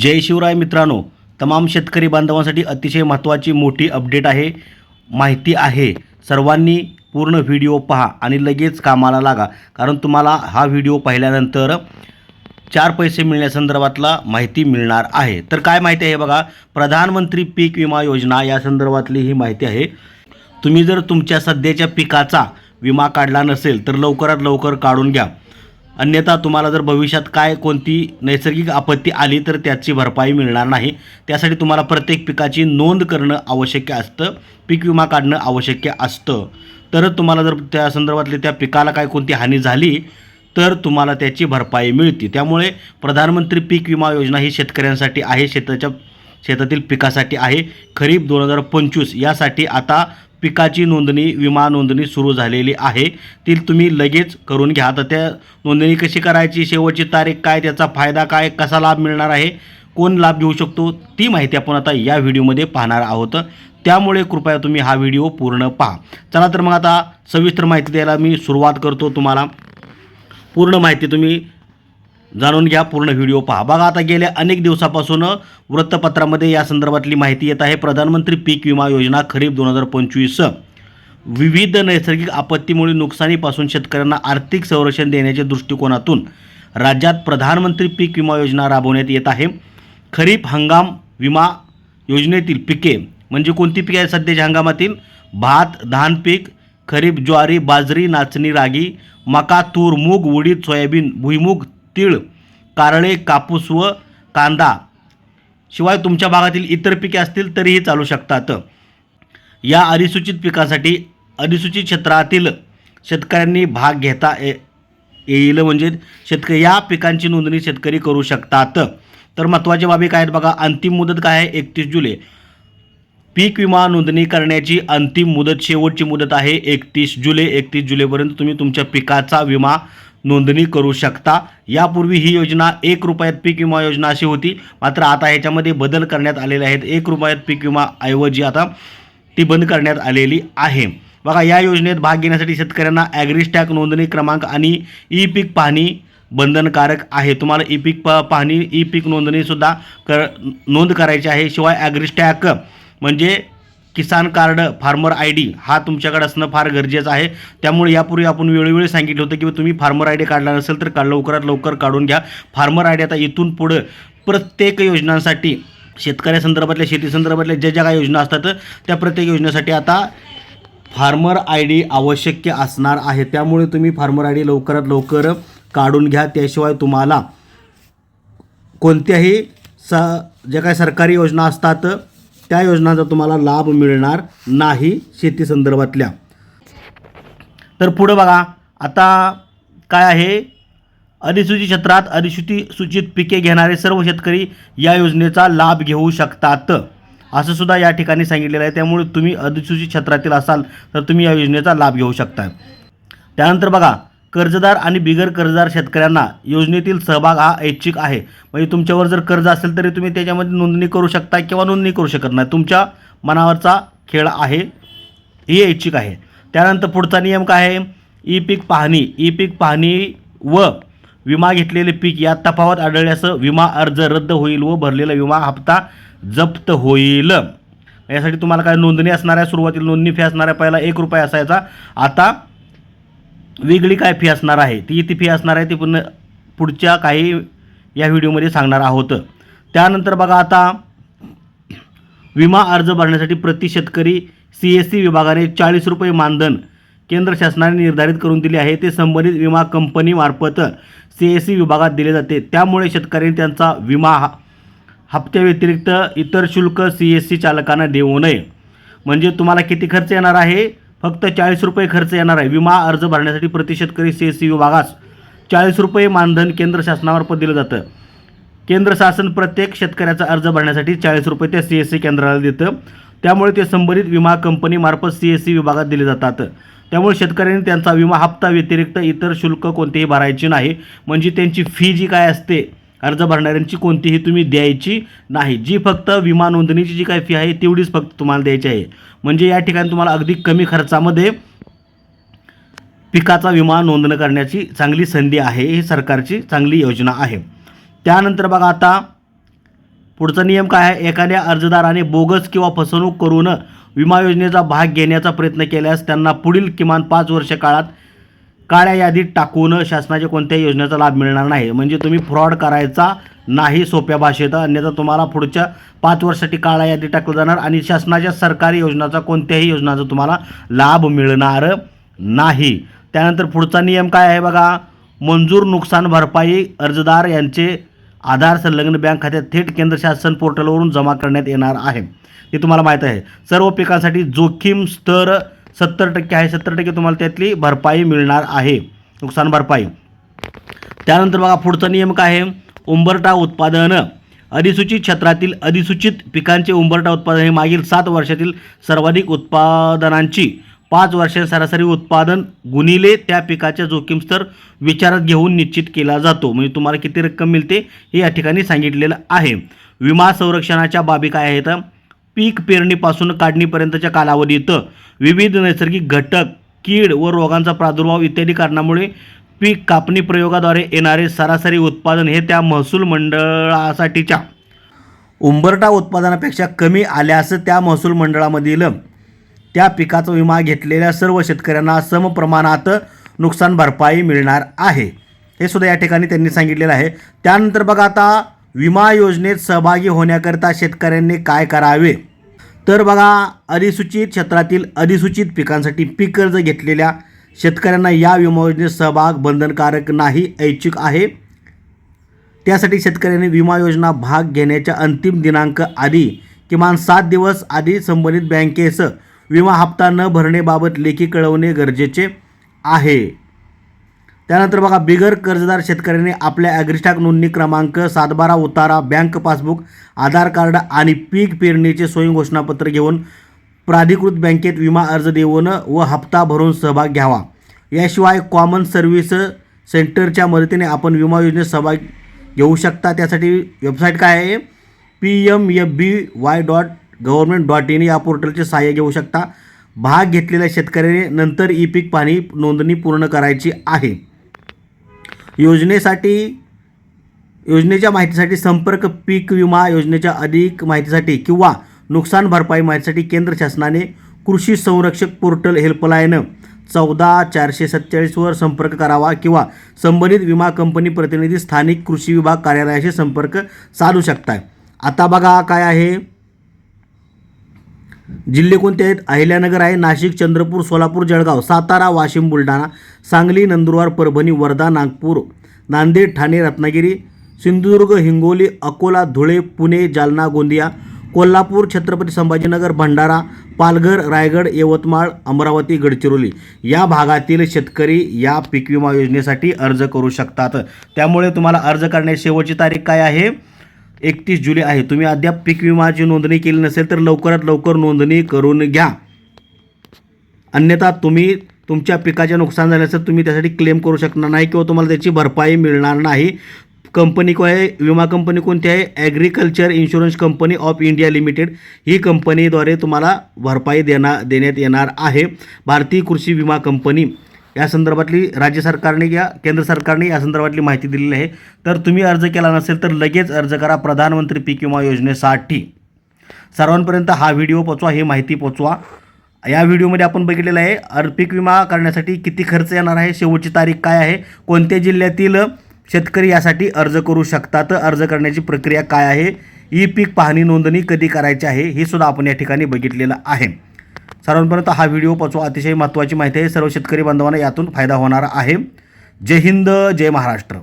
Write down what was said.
जय शिवराय मित्रांनो तमाम शेतकरी बांधवांसाठी अतिशय महत्त्वाची मोठी अपडेट आहे. माहिती आहे. सर्वांनी पूर्ण व्हिडिओ पहा आणि लगेच कामाला लागा. कारण तुम्हाला हा व्हिडिओ पाहिल्यानंतर चार पैसे मिळण्यासंदर्भातला माहिती मिळणार आहे. तर काय माहिती आहे बघा प्रधानमंत्री पीक विमा योजना या संदर्भातली ही माहिती आहे. तुम्ही जर तुमच्या सध्याच्या पिकाचा विमा काढला नसेल तर लवकरात लवकर काढून घ्या. अन्यथा तुम्हाला जर भविष्यात काय कोणती नैसर्गिक आपत्ती आली तर त्याची भरपाई मिळणार नाही. त्यासाठी तुम्हाला प्रत्येक पिकाची नोंद करणं आवश्यक असतं. पीक विमा काढणं आवश्यक असतं. तरच तुम्हाला जर त्या संदर्भातले त्या पिकाला काय कोणती हानी झाली तर तुम्हाला त्याची भरपाई मिळते. त्यामुळे प्रधानमंत्री पीक विमा योजना ही शेतकऱ्यांसाठी आहे शेताच्या शेतातील पिकासाठी आहे. खरीप दोन हजार पंचवीस यासाठी आता पिकाची नोंदणी विमा नोंदणी सुरू झालेली आहे. ती तुम्ही लगेच करून घ्या. तर त्या नोंदणी कशी करायची? शेवटची तारीख काय? त्याचा फायदा काय? कसा लाभ मिळणार आहे? कोण लाभ घेऊ शकतो? ती माहिती आपण आता या व्हिडिओमध्ये पाहणार आहोत. त्यामुळे कृपया तुम्ही हा व्हिडिओ पूर्ण पहा. चला तर मग आता सविस्तर माहिती द्यायला मी सुरुवात करतो तुम्हाला. पूर्ण माहिती तुम्ही जाणून घ्या पूर्ण व्हिडिओ पहा. बघा आता गेल्या अनेक दिवसापासून वृत्तपत्रामध्ये या संदर्भातली माहिती येत आहे. प्रधानमंत्री पीक विमा योजना खरीप दोन हजार पंचवीस. विविध नैसर्गिक आपत्तीमुळे नुकसानीपासून शेतकऱ्यांना आर्थिक संरक्षण देण्याच्या दृष्टिकोनातून राज्यात प्रधानमंत्री पीक विमा योजना राबवण्यात येत आहे. खरीप हंगाम विमा योजनेतील पिके म्हणजे कोणती पिके आहेत सध्याच्या हंगामातील? भात धान पीक खरीप ज्वारी बाजरी नाचणी रागी मका तूर मूग उडीद सोयाबीन भुईमूग तीळ कारळे कापूस व कांदा शिवाय तुमच्या भागातील इतर पिके असतील तरीही चालू शकतात. या अधिसूचित पिकासाठी अधिसूचित क्षेत्रातील शेतकऱ्यांनी भाग घेता येईल म्हणजे शेतकरी या पिकांची नोंदणी शेतकरी करू शकतात. तर महत्त्वाच्या बाबी काय आहेत बघा अंतिम मुदत काय आहे? एकतीस जुलै. पीक विमा नोंदणी करण्याची अंतिम मुदत शेवटची मुदत आहे एकतीस जुलै. एकतीस जुलैपर्यंत तुम्ही तुमच्या पिकाचा विमा नोंदणी करू शकता. यापूर्वी ही योजना एक रुपयात पीक विमा योजना अशी होती. मात्र आता ह्याच्यामध्ये बदल करण्यात आलेले आहेत. एक रुपयात पीक विमा ऐवजी आता ती बंद करण्यात आलेली आहे. बघा या योजनेत भाग घेण्यासाठी शेतकऱ्यांना ॲग्रिस्टॅक नोंदणी क्रमांक आणि ई पीक पाहणी बंधनकारक आहे. तुम्हाला ई पीक प पाहणी ई पीक नोंदणीसुद्धा कर नोंद करायची आहे. शिवाय ॲग्रिस्टॅक म्हणजे Kisan card farmer I D हा तुमच्याकडे असणं फार गरजेचं आहे. त्यामुळे यापूर्वी आपण वेळोवेळी सांगितलं होतं की तुम्ही फार्मर आय डी काढला नसेल तर का लवकरात लवकर काढून घ्या. फार्मर आय डी आता इथून पुढं प्रत्येक योजनांसाठी शेतकऱ्यासंदर्भातल्या शेतीसंदर्भातल्या ज्या ज्या काही योजना असतात त्या प्रत्येक योजनेसाठी आता फार्मर आय डी आवश्यक असणार आहे. त्यामुळे तुम्ही फार्मर आय डी लवकरात लवकर काढून घ्या. त्याशिवाय तुम्हाला कोणत्याही स ज्या काही सरकारी योजना असतात त्या योजनांचा तुम्हाला लाभ मिळणार नाही शेती संदर्भातल्या. तर पुढं बघा आता काय आहे? अधिसूचित क्षेत्रात अधिसूची सूचित पिके घेणारे सर्व शेतकरी या योजनेचा लाभ घेऊ शकतात. असं सुद्धा या ठिकाणी सांगितलेलं आहे. त्यामुळे तुम्ही अधिसूचित क्षेत्रातील असाल तर तुम्ही या योजनेचा लाभ घेऊ शकता. त्यानंतर बघा कर्जदार आणि बिगर कर्जदार शेतकऱ्यांना योजनेतील सहभाग हा ऐच्छिक आहे. म्हणजे तुमच्यावर जर कर्ज असेल तरी तुम्ही त्याच्यामध्ये नोंदणी करू शकता किंवा नोंदणी करू शकत नाही. तुमच्या मनावरचा खेळ आहे ही ऐच्छिक आहे. त्यानंतर पुढचा नियम काय आहे? ई पीक पाहणी. ई पीक पाहणी व विमा घेतलेले पीक यात तफावत आढळल्यासं विमा अर्ज रद्द होईल व भरलेला विमा हप्ता जप्त होईल. यासाठी तुम्हाला काय नोंदणी असणार आहे? सुरुवातीला नोंदणी फी असणार आहे. पहिला एक रुपये असायचा. आता वेगळी काय फी असणार आहे? ती किती फी असणार आहे ती पुन्हा पुढच्या काही या व्हिडिओमध्ये सांगणार आहोत. त्यानंतर बघा आता विमा अर्ज भरण्यासाठी प्रति शेतकरी सी एस सी विभागाने चाळीस रुपये मानधन केंद्र शासनाने निर्धारित करून दिले आहे. ते संबंधित विमा कंपनीमार्फत सी एस सी विभागात दिले जाते. त्यामुळे शेतकऱ्यांनी त्यांचा विमा हा हप्त्याव्यतिरिक्त इतर शुल्क सी एस सी चालकांना देऊ नये. म्हणजे तुम्हाला किती खर्च येणार आहे? फक्त चाळीस रुपये खर्च येणार आहे. विमा अर्ज भरण्यासाठी प्रति शेतकरी सी एस सी विभागास चाळीस रुपये मानधन केंद्र शासनामार्फत दिलं जातं. केंद्र शासन प्रत्येक शेतकऱ्याचा अर्ज भरण्यासाठी चाळीस रुपये त्या सी एस सी केंद्राला देतं. त्यामुळे ते संबंधित विमा कंपनीमार्फत सी एस सी विभागात दिले जातात. त्यामुळे शेतकऱ्यांनी त्यांचा विमा हप्ता व्यतिरिक्त इतर शुल्क कोणतेही भरायचे नाही. म्हणजे त्यांची फी जी काय असते अर्ज भरणाऱ्यांची कोणतीही तुम्ही द्यायची नाही. जी फक्त विमा नोंदणीची जी काय फी आहे तेवढीच फक्त तुम्हाला द्यायची आहे. म्हणजे या ठिकाणी तुम्हाला अगदी कमी खर्चामध्ये पिकाचा विमा नोंदणी करण्याची चांगली संधी आहे. ही सरकारची चांगली योजना आहे. त्यानंतर बघा आता पुढचा नियम काय आहे? एखाद्या अर्जदाराने बोगस किंवा फसवणूक करून विमा योजनेचा भाग घेण्याचा प्रयत्न केल्यास त्यांना पुढील किमान पाच वर्ष काळात काळ्या यादीत टाकून शासनाच्या कोणत्याही योजनेचा लाभ मिळणार नाही. म्हणजे तुम्ही फ्रॉड करायचा नाही सोप्या भाषेत. अन्यथा तुम्हाला पुढच्या पाच वर्षासाठी काळ्या यादीत टाकलं जाणार आणि शासनाच्या सरकारी योजनाचा कोणत्याही योजनाचा तुम्हाला लाभ मिळणार नाही. त्यानंतर पुढचा नियम काय आहे बघा? मंजूर नुकसान भरपाई अर्जदार यांचे आधार संलग्न बँक खात्यात थेट केंद्र शासन पोर्टलवरून जमा करण्यात येणार आहे. हे तुम्हाला माहीत आहे. सर्व पिकांसाठी जोखीम स्तर सत्तर टक्के आहे. सत्तर टक्के तुम्हाला त्यातली भरपाई मिळणार आहे. नुकसान भरपाई. त्यानंतर बघा पुढचा नियम काय आहे? उंबरटा उत्पादन. अधिसूचित क्षेत्रातील अधिसूचित पिकांचे उंबरटा उत्पादन हे मागील सात वर्षातील सर्वाधिक उत्पादनांची पाच वर्षे सरासरी उत्पादन गुणिले त्या पिकाच्या जोखीम स्तर विचारात घेऊन निश्चित केला जातो. म्हणजे तुम्हाला किती रक्कम मिळते हे या ठिकाणी सांगितलेलं आहे. विमा संरक्षणाच्या बाबी काय आहेत? पीक पेरणीपासून काढणीपर्यंतच्या कालावधीत विविध नैसर्गिक घटक कीड व रोगांचा प्रादुर्भाव इत्यादी कारणामुळे पीक कापणी प्रयोगाद्वारे येणारे सरासरी उत्पादन हे त्या महसूल मंडळासाठीच्या. उंबरटा उत्पादनापेक्षा कमी आल्यास त्या महसूल मंडळामधील त्या पिकाचा विमा घेतलेल्या सर्व शेतकऱ्यांना समप्रमाणात नुकसान भरपाई मिळणार आहे. हे सुद्धा या ठिकाणी त्यांनी सांगितलेलं आहे. त्यानंतर बघा आता विमा योजनेत सहभागी होण्याकरिता शेतकऱ्यांनी काय करावे? तर बघा अधिसूचित क्षेत्रातील अधिसूचित पिकांसाठी पीक कर्ज घेतलेल्या शेतकऱ्यांना या विमा योजनेत सहभाग बंधनकारक नाही ऐच्छिक आहे. त्यासाठी शेतकऱ्यांनी विमा योजना भाग घेण्याच्या अंतिम दिनांक आधी किमान सात दिवस आधी संबंधित बँकेस विमा हप्ता न भरण्याबाबत लेखी कळवणे गरजेचे आहे. त्यानंतर बघा बिगर कर्जदार शेतकऱ्यांनी आपल्या ॲग्रिस्टाक नोंदणी क्रमांक सातबारा उतारा बँक पासबुक आधार कार्ड आणि पीक पेरणीचे स्वयं घोषणापत्र घेऊन प्राधिकृत बँकेत विमा अर्ज देऊन व हप्ता भरून सहभाग घ्यावा. याशिवाय कॉमन सर्व्हिस सेंटरच्या मदतीने आपण विमा योजनेत सहभाग घेऊ शकता. त्यासाठी वेबसाईट काय आहे? P M F B Y dot government dot in या पोर्टलचे सहाय्य घेऊ शकता. भाग घेतलेल्या शेतकऱ्याने नंतर ई पीक पाणी नोंदणी पूर्ण करायची आहे. योजनेसाठी योजनेच्या माहितीसाठी संपर्क पीक विमा योजनेच्या अधिक माहितीसाठी किंवा नुकसान भरपाई माहितीसाठी केंद्र शासनाने कृषी संरक्षक पोर्टल हेल्पलाईन चौदा चारशे सत्तेचाळीसवर संपर्क करावा किंवा संबंधित विमा कंपनी प्रतिनिधी स्थानिक कृषी विभाग कार्यालयाशी संपर्क साधू शकताय आता बघा काय आहे. जिल्हे कोणते आहेत? अहिल्यानगर आहे नाशिक चंद्रपूर सोलापूर जळगाव सातारा वाशिम बुलढाणा सांगली नंदुरबार परभणी वर्धा नागपूर नांदेड ठाणे रत्नागिरी सिंधुदुर्ग हिंगोली अकोला धुळे पुणे जालना गोंदिया कोल्हापूर छत्रपती संभाजीनगर भंडारा पालघर रायगड यवतमाळ अमरावती गडचिरोली. या भागातील शेतकरी या पीक विमा योजनेसाठी अर्ज करू शकतात. त्यामुळे तुम्हाला अर्ज करण्याची शेवटची तारीख काय आहे? एकतीस जुलै आहे. तुम्ही अद्याप पीक विमाची नोंदणी केली नसेल तर लवकरात लवकर नोंदणी करून घ्या. अन्यथा तुम्ही तुमच्या पिकाचे नुकसान झाल्यास तुम्ही त्यासाठी क्लेम करू शकणार नाही किंवा तुम्हाला त्याची भरपाई मिळणार नाही. कंपनी को आहे? विमा कंपनी कोणती आहे? Agriculture insurance company of India limited ही कंपनीद्वारे तुम्हाला भरपाई देणार देण्यात येणार आहे. भारतीय कृषी विमा कंपनी. या संदर्भातली राज्य सरकारने या केंद्र सरकारने या संदर्भातली माहिती दिलेली आहे. तर तुम्ही अर्ज केला नसेल तर लगेच अर्ज करा प्रधानमंत्री पीक विमा योजनेसाठी. सर्वांपर्यंत हा व्हिडिओ पोचवा ही माहिती पोचवा. या व्हिडिओमध्ये आपण बघितलेलं आहे अर पीक विमा करण्यासाठी किती खर्च येणार आहे शेवटची तारीख काय आहे कोणत्या जिल्ह्यातील शेतकरी यासाठी अर्ज करू शकतात अर्ज करण्याची प्रक्रिया काय आहे ई पीक पाहणी नोंदणी कधी करायची आहे हे सुद्धा आपण या ठिकाणी बघितलेलं आहे. सर्वांपर्यंत हा व्हिडिओ पोचवा अतिशय महत्त्वाची माहिती आहे. सर्व शेतकरी बांधवांना यातून फायदा होणार आहे. जय हिंद जय महाराष्ट्र.